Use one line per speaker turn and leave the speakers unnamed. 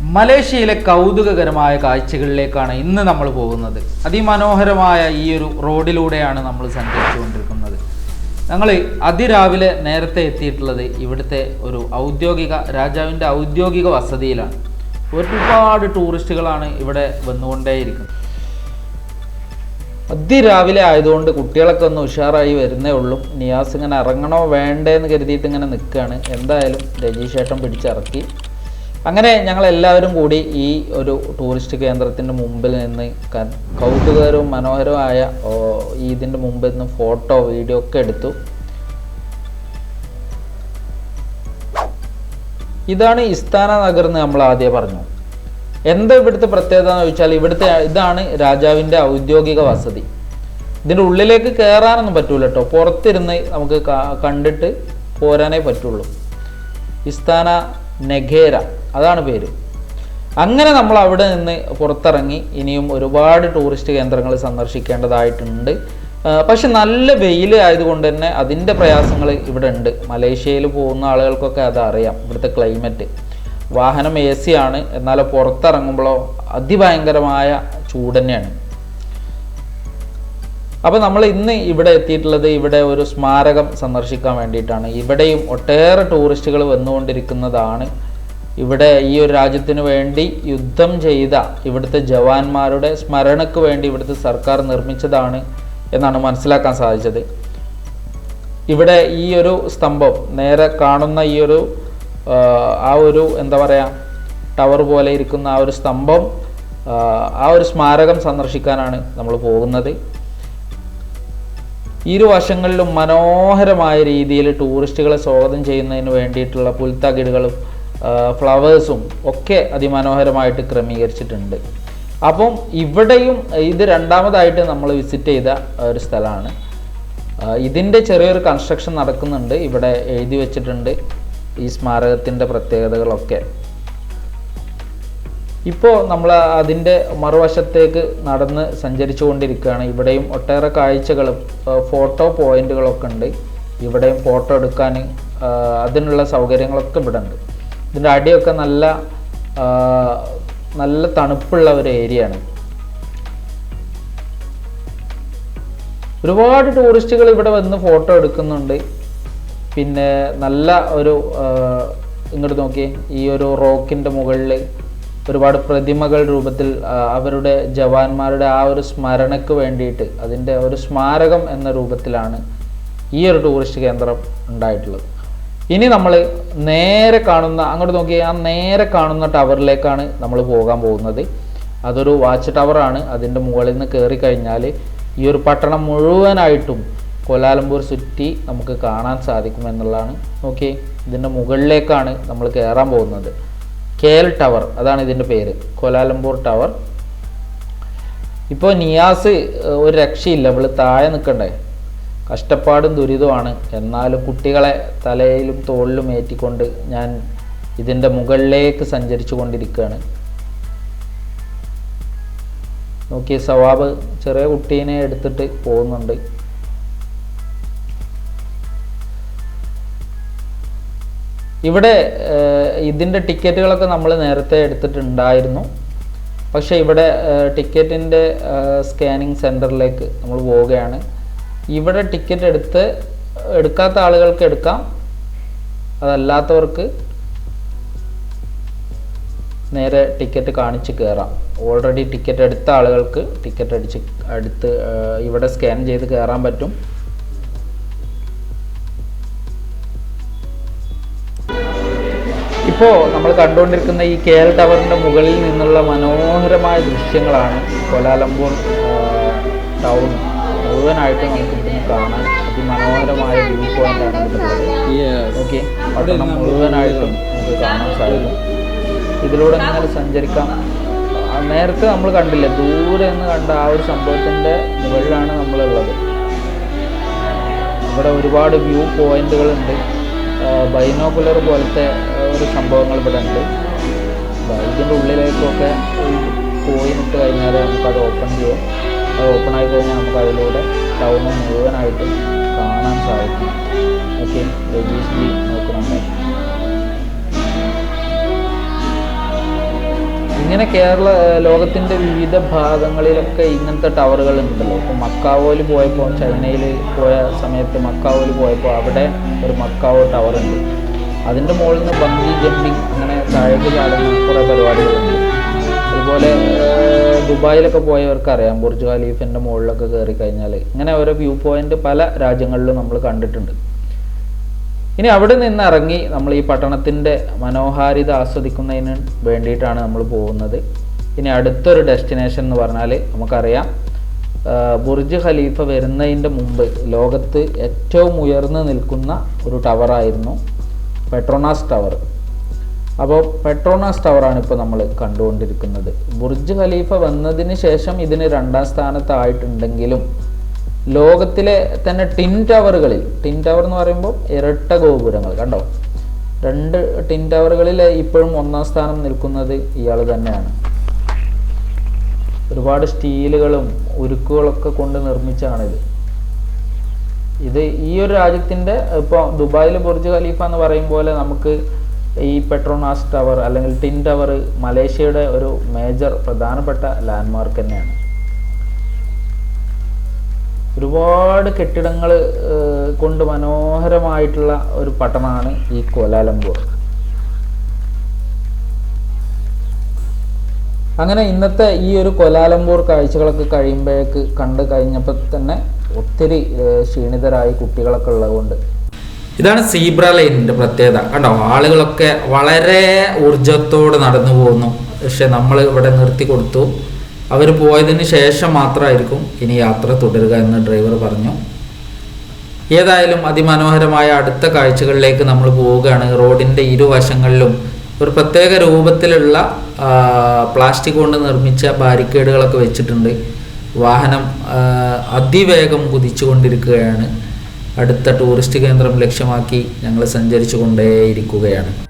മലേഷ്യയിലെ കൗതുകകരമായ കാഴ്ചകളിലേക്കാണ് ഇന്ന് നമ്മൾ പോകുന്നത്. അതിമനോഹരമായ ഈ ഒരു റോഡിലൂടെയാണ് നമ്മൾ സഞ്ചരിച്ചുകൊണ്ടിരിക്കുന്നത്. ഞങ്ങൾ അതിരാവിലെ നേരത്തെ എത്തിയിട്ടുള്ളത് ഇവിടുത്തെ ഒരു ഔദ്യോഗിക രാജാവിന്റെ ഔദ്യോഗിക വസതിയിലാണ്. ഒരുപാട് ടൂറിസ്റ്റുകളാണ് ഇവിടെ വന്നുകൊണ്ടേയിരിക്കുന്നത്. അതിരാവിലെ ആയതുകൊണ്ട് കുട്ടികളൊക്കെ ഒന്ന് ഉഷാറായി വരുന്നേ ഉള്ളൂ. നിയാസ് ഇങ്ങനെ ഇറങ്ങണോ വേണ്ടേ എന്ന് കരുതിയിട്ട് ഇങ്ങനെ നിൽക്കുകയാണ്. എന്തായാലും രജിസ്ട്രേഷൻ പിടിച്ചിറക്കി. അങ്ങനെ ഞങ്ങൾ എല്ലാവരും കൂടി ഈ ഒരു ടൂറിസ്റ്റ് കേന്ദ്രത്തിന്റെ മുമ്പിൽ നിന്ന് കൗതുകകരവും മനോഹരവുമായ ഇതിന്റെ മുമ്പിൽ നിന്ന് ഫോട്ടോ വീഡിയോ ഒക്കെ എടുത്തു. ഇതാണ് ഇസ്താന നഗർ എന്ന് നമ്മൾ ആദ്യം പറഞ്ഞു. എന്താ ഇവിടുത്തെ പ്രത്യേകത എന്ന് ചോദിച്ചാൽ ഇവിടുത്തെ ഇതാണ് രാജാവിന്റെ ഔദ്യോഗിക വസതി. ഇതിന്റെ ഉള്ളിലേക്ക് കയറാനൊന്നും പറ്റൂല കേട്ടോ. പുറത്തിരുന്ന് നമുക്ക് കണ്ടിട്ട് പോരാനേ പറ്റുള്ളൂ. Istana Negara. അതാണ് പേര്. അങ്ങനെ നമ്മൾ അവിടെ നിന്ന് പുറത്തിറങ്ങി ഇനിയും ഒരുപാട് ടൂറിസ്റ്റ് കേന്ദ്രങ്ങൾ സന്ദർശിക്കേണ്ടതായിട്ടുണ്ട്. പക്ഷെ നല്ല വെയിൽ ആയതുകൊണ്ട് തന്നെ അതിന്റെ പ്രയാസങ്ങൾ ഇവിടെ ഉണ്ട്. മലേഷ്യയിൽ പോകുന്ന ആളുകൾക്കൊക്കെ അതറിയാം ഇവിടുത്തെ ക്ലൈമറ്റ്. വാഹനം എ സി ആണ് എന്നാൽ പുറത്തിറങ്ങുമ്പോഴോ അതിഭയങ്കരമായ ചൂട് തന്നെയാണ്. അപ്പോൾ നമ്മൾ ഇന്ന് ഇവിടെ എത്തിയിട്ടുള്ളത് ഇവിടെ ഒരു സ്മാരകം സന്ദർശിക്കാൻ വേണ്ടിയിട്ടാണ്. ഇവിടെയും ഒട്ടേറെ ടൂറിസ്റ്റുകൾ വന്നുകൊണ്ടിരിക്കുന്നതാണ്. ഇവിടെ ഈ ഒരു രാജ്യത്തിന് വേണ്ടി യുദ്ധം ചെയ്ത ഇവിടുത്തെ ജവാന്മാരുടെ സ്മരണയ്ക്ക് വേണ്ടി ഇവിടുത്തെ സർക്കാർ നിർമ്മിച്ചതാണ് എന്നാണ് മനസ്സിലാക്കാൻ സാധിച്ചത്. ഇവിടെ ഈ ഒരു സ്തംഭം നേരെ കാണുന്ന ഈ ഒരു ആ, ഒരു എന്താ പറയുക ടവർ പോലെ ഇരിക്കുന്ന ആ ഒരു സ്തംഭം ആ ഒരു സ്മാരകം സന്ദർശിക്കാനാണ് നമ്മൾ പോകുന്നത്. ഇരു വശങ്ങളിലും മനോഹരമായ രീതിയിൽ ടൂറിസ്റ്റുകളെ സ്വാഗതം ചെയ്യുന്നതിന് വേണ്ടിയിട്ടുള്ള പുൽത്തകിടുകളും ഫ്ലവേഴ്സും ഒക്കെ അതിമനോഹരമായിട്ട് ക്രമീകരിച്ചിട്ടുണ്ട്. അപ്പം ഇവിടെയും ഇത് രണ്ടാമതായിട്ട് നമ്മൾ വിസിറ്റ് ചെയ്ത ഒരു സ്ഥലമാണ്. ഇതിന്റെ ചെറിയൊരു കൺസ്ട്രക്ഷൻ നടക്കുന്നുണ്ട്. ഇവിടെ എഴുതി വച്ചിട്ടുണ്ട് ഈ സ്മാരകത്തിന്റെ പ്രത്യേകതകളൊക്കെ. ഇപ്പോൾ നമ്മൾ അതിന്റെ മറുവശത്തേക്ക് നടന്ന് സഞ്ചരിച്ചു കൊണ്ടിരിക്കുകയാണ് ഇവിടെയും ഒട്ടേറെ കാഴ്ചകളും ഫോട്ടോ പോയിന്റുകളൊക്കെ ഉണ്ട്. ഇവിടെയും ഫോട്ടോ എടുക്കാൻ അതിനുള്ള സൗകര്യങ്ങളൊക്കെ ഇവിടെ ഉണ്ട് ഇതിന്റെ അടിയൊക്കെ നല്ല നല്ല തണുപ്പുള്ള ഒരു ഏരിയ ആണ്. ഒരുപാട് ടൂറിസ്റ്റുകൾ ഇവിടെ വന്ന് ഫോട്ടോ എടുക്കുന്നുണ്ട്. പിന്നെ നല്ല ഒരു ഇങ്ങോട്ട് നോക്കി ഈ ഒരു റോക്കിന്റെ മുകളിൽ ഒരുപാട് പ്രതിമകൾ രൂപത്തിൽ അവരുടെ ജവാന്മാരുടെ ആ ഒരു സ്മരണയ്ക്ക് വേണ്ടിയിട്ട് അതിന്റെ ഒരു സ്മാരകം എന്ന രൂപത്തിലാണ് ഈ ഒരു ടൂറിസ്റ്റ് കേന്ദ്രം ഉണ്ടായിട്ടുള്ളത്. ഇനി നമ്മൾ നേരെ കാണുന്ന അങ്ങോട്ട് നോക്കി ആ നേരെ കാണുന്ന ടവറിലേക്കാണ് നമ്മൾ പോകാൻ പോകുന്നത്. അതൊരു വാച്ച് ടവറാണ്. അതിന്റെ മുകളിൽ നിന്ന് കയറി കഴിഞ്ഞാൽ ഈ ഒരു പട്ടണം മുഴുവനായിട്ടും കോലാലംപൂർ ചുറ്റി നമുക്ക് കാണാൻ സാധിക്കും എന്നുള്ളതാണ്. നോക്കി ഇതിന്റെ മുകളിലേക്കാണ് നമ്മൾ കയറാൻ പോകുന്നത്. കേൽ ടവർ അതാണ് ഇതിന്റെ പേര്. Kuala Lumpur tower. ഇപ്പോൾ നിയാസ് ഒരു രക്ഷയില്ല. ഇവൾ താഴെ നിൽക്കണ്ടേ കഷ്ടപ്പാടും ദുരിതമാണ് എന്നാലും കുട്ടികളെ തലയിലും തോളിലും ഏറ്റിക്കൊണ്ട് ഞാൻ ഇതിന്റെ മുകളിലേക്ക് സഞ്ചരിച്ചു കൊണ്ടിരിക്കുകയാണ്. നോക്കി സവാബ് ചെറിയ കുട്ടീനെ എടുത്തിട്ട് പോകുന്നുണ്ട്. ഇവിടെ ഇതിന്റെ ടിക്കറ്റുകളൊക്കെ നമ്മൾ നേരത്തെ എടുത്തിട്ടുണ്ടായിരുന്നു. പക്ഷേ ഇവിടെ ടിക്കറ്റിന്റെ സ്കാനിങ് സെന്ററിലേക്ക് നമ്മൾ പോവുകയാണ്. ഇവിടെ ടിക്കറ്റ് എടുത്ത് എടുക്കാത്ത ആളുകൾക്ക് എടുക്കാം. അതല്ലാത്തവർക്ക് നേരെ ടിക്കറ്റ് കാണിച്ച് കയറാം ഓൾറെഡി ടിക്കറ്റ് എടുത്ത ആളുകൾക്ക് ടിക്കറ്റ് അടിച്ച് അടുത്ത് ഇവിടെ സ്കാൻ ചെയ്ത് കയറാൻ പറ്റും. ഇപ്പോൾ നമ്മൾ കണ്ടുകൊണ്ടിരിക്കുന്ന ഈ കെ എൽ ടവറിന്റെ മുകളിൽ നിന്നുള്ള മനോഹരമായ ദൃശ്യങ്ങളാണ് കോലാലംപൂർ ടൗൺ. മുഴുവനായിട്ട് നമുക്ക് ഇവിടുന്ന് കാണാൻ അതിമനോഹരമായ വ്യൂ പോയിന്റ് ആണ് ഓക്കെ പട്ടണം മുഴുവനായിട്ടും നമുക്ക് കാണാൻ സാധിക്കും. ഇതിലൂടെ നിങ്ങൾ സഞ്ചരിക്കാം? നേരത്തെ നമ്മൾ കണ്ടില്ല ദൂരെ നിന്ന് കണ്ട ആ ഒരു സംഭവത്തിന്റെ മുകളിലാണ് നമ്മളുള്ളത്. ഇവിടെ ഒരുപാട് വ്യൂ പോയിന്റുകളുണ്ട് ബൈനോക്കുലർ പോലത്തെ ഒരു സംഭവങ്ങൾ ഇവിടെ ഉണ്ട്. ഇതിന്റെ ഉള്ളിലേക്കൊക്കെ പോയിട്ട് കഴിഞ്ഞാൽ നമുക്കത് ഓപ്പൺ ചെയ്യാം. അത് ഓപ്പൺ ആയി കഴിഞ്ഞാൽ നമുക്ക് അതിലൂടെ ടൗണ് മുഴുവനായിട്ടും കാണാൻ സാധിക്കും. ഓക്കെ രജീഷ് ജി നോക്കുന്നുണ്ട് ഇങ്ങനെ കേരള ലോകത്തിന്റെ വിവിധ ഭാഗങ്ങളിലൊക്കെ ഇങ്ങനത്തെ ടവറുകൾ ഉണ്ടല്ലോ ഇപ്പോൾ മക്കാവോയിൽ പോയപ്പോൾ ചൈനയിൽ പോയ സമയത്ത് മക്കാവോയിൽ പോയപ്പോൾ അവിടെ ഒരു മക്കാവോ ടവർ ഉണ്ട്. അതിന്റെ മുകളിൽ നിന്ന് ബങ്കി ജമ്പിങ് അങ്ങനെ താഴേക്ക് ചാടുന്ന കുറേ പരിപാടികളുണ്ട്. അതുപോലെ ദുബായിലൊക്കെ പോയവർക്ക് അറിയാം. ബുർജ് ഖലീഫിന്റെ മുകളിലൊക്കെ കയറി കഴിഞ്ഞാൽ ഇങ്ങനെ ഓരോ വ്യൂ പോയിന്റ് പല രാജ്യങ്ങളിലും നമ്മൾ കണ്ടിട്ടുണ്ട്. ഇനി അവിടെ നിന്ന് ഇറങ്ങി നമ്മൾ ഈ പട്ടണത്തിന്റെ മനോഹാരിത ആസ്വദിക്കുന്നതിന് വേണ്ടിയിട്ടാണ് നമ്മൾ പോകുന്നത്. ഇനി അടുത്തൊരു ഡെസ്റ്റിനേഷൻ എന്ന് പറഞ്ഞാൽ നമുക്കറിയാം. ബുർജ് ഖലീഫ വരുന്നതിന്റെ മുമ്പ് ലോകത്ത് ഏറ്റവും ഉയർന്നു നിൽക്കുന്ന ഒരു ടവറായിരുന്നു പെട്രോണാസ് ടവർ അപ്പോൾ പെട്രോണാസ് ടവറാണ് ഇപ്പോൾ നമ്മൾ കണ്ടുകൊണ്ടിരിക്കുന്നത്. ബുർജ് ഖലീഫ വന്നതിന് ശേഷം ഇതിന് രണ്ടാം സ്ഥാനത്തായിട്ടുണ്ടെങ്കിലും ലോകത്തിലെ തന്നെ ടിൻ ടവറുകളിൽ ടിൻ ടവർ എന്ന് പറയുമ്പോൾ ഇരട്ട ഗോപുരങ്ങൾ കണ്ടോ? രണ്ട് ടിൻ ടവറുകളിൽ ഇപ്പോഴും ഒന്നാം സ്ഥാനം നിൽക്കുന്നത് ഇയാൾ തന്നെയാണ്. ഒരുപാട് സ്റ്റീലുകളും ഉരുക്കുകളൊക്കെ കൊണ്ട് നിർമ്മിച്ചാണിത്. ഇത് ഈ ഒരു രാജ്യത്തിന്റെ ഇപ്പോൾ ദുബായിൽ ബുർജ് ഖലീഫ എന്ന് പറയും പോലെ നമുക്ക് ഈ പെട്രോണാസ് ടവർ അല്ലെങ്കിൽ ടിൻ ടവർ മലേഷ്യയുടെ ഒരു മേജർ പ്രധാനപ്പെട്ട ലാൻഡ്മാർക്ക് തന്നെയാണ്. ഒരുപാട് കെട്ടിടങ്ങൾ കൊണ്ട് മനോഹരമായിട്ടുള്ള ഒരു പട്ടണമാണ് ഈ കോലാലംപൂർ. അങ്ങനെ ഇന്നത്തെ ഈ ഒരു കൊലാലംപൂർ കാഴ്ചകളൊക്കെ കഴിയുമ്പോഴേക്ക് കണ്ടു കഴിഞ്ഞപ്പോൾ തന്നെ ഒത്തിരി ക്ഷീണിതരായി കുട്ടികളൊക്കെ ഉള്ളതുകൊണ്ട്
ഇതാണ് സീബ്ര ലൈനിന്റെ പ്രത്യേകത. കണ്ടോ? ആളുകളൊക്കെ വളരെ ഊർജത്തോടെ നടന്നു പോകുന്നു. പക്ഷെ നമ്മൾ ഇവിടെ നിർത്തി കൊടുത്തു. അവർ പോയതിന് ശേഷം മാത്രമായിരിക്കും ഇനി യാത്ര തുടരുക എന്ന് ഡ്രൈവർ പറഞ്ഞു. ഏതായാലും അതിമനോഹരമായ അടുത്ത കാഴ്ചകളിലേക്ക് നമ്മൾ പോവുകയാണ്. റോഡിന്റെ ഇരുവശങ്ങളിലും ഒരു പ്രത്യേക രൂപത്തിലുള്ള പ്ലാസ്റ്റിക് കൊണ്ട് നിർമ്മിച്ച ബാരിക്കേഡുകളൊക്കെ വെച്ചിട്ടുണ്ട്. വാഹനം അതിവേഗം കുതിച്ചുകൊണ്ടിരിക്കുകയാണ്. അടുത്ത ടൂറിസ്റ്റ് കേന്ദ്രം ലക്ഷ്യമാക്കി ഞങ്ങൾ സഞ്ചരിച്ചു കൊണ്ടേയിരിക്കുകയാണ്